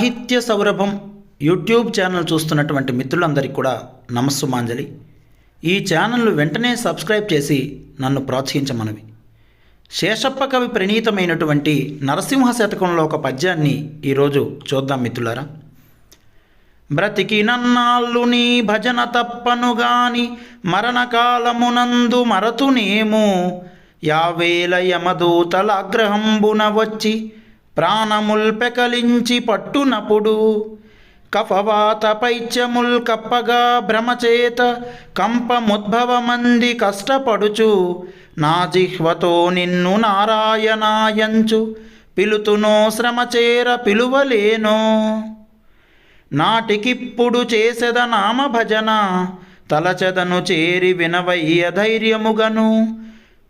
సాహిత్య సౌరభం YouTube channel చూస్తున్నటువంటి మిత్రులందరికీ కూడా నమస్సుమాంజలి ఈ ఛానల్ను వెంటనే సబ్స్క్రైబ్ చేసి నన్ను ప్రోత్సహించమనవి. శేషప్ప కవి ప్రణీతమైనటువంటి నరసింహ శతకంలో ఒక పద్యాన్ని ఈరోజు చూద్దాం మిత్రులారా. బ్రతికి నన్నాళ్ళు నీ భజన తప్పను గాని మరణకాలమునందు మరతునేమో యావేల యమదూతల అగ్రహంబున వచ్చి ప్రాణముల్ పెకలించి పట్టునప్పుడు కఫవాత పైత్యముల్ కప్పగా భ్రమచేత కంపముద్భవమంది కష్టపడుచు నా జిహ్వతో నిన్ను నారాయణాయంచు పిలుతునో శ్రమచేర పిలువలేనో. నాటికిప్పుడు చేసెద నామ భజన తలచెదను చేరి వినవయ్య ధైర్యముగను